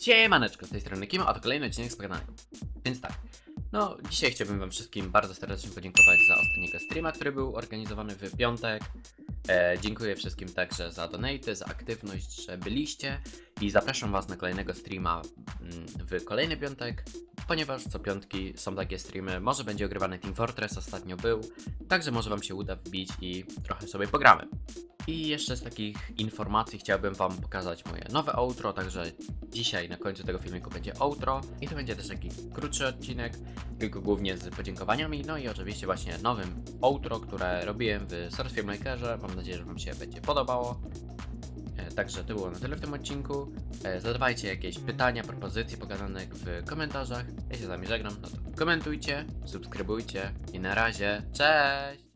Siemaneczko, z tej strony Kimo, a to kolejny odcinek z pogadanką. Więc tak, no dzisiaj chciałbym wam wszystkim bardzo serdecznie podziękować za ostatniego streama, który był organizowany w piątek. E, dziękuję wszystkim także za donaty, za aktywność, że byliście i zapraszam was na kolejnego streama mm, w kolejny piątek, ponieważ co piątki są takie streamy, może będzie ogrywany Team Fortress, ostatnio był, także może wam się uda wbić i trochę sobie pogramy. I jeszcze z takich informacji chciałbym Wam pokazać moje nowe outro, także dzisiaj na końcu tego filmiku będzie outro i to będzie też taki krótszy odcinek, tylko głównie z podziękowaniami, no i oczywiście właśnie nowym outro, które robiłem w Source Filmmakerze, mam nadzieję, że Wam się będzie podobało. Także to było na tyle w tym odcinku. E, Zadawajcie jakieś pytania, propozycje pogadanek w komentarzach. Ja się z Wami żegnam, no to komentujcie, subskrybujcie i na razie, cześć!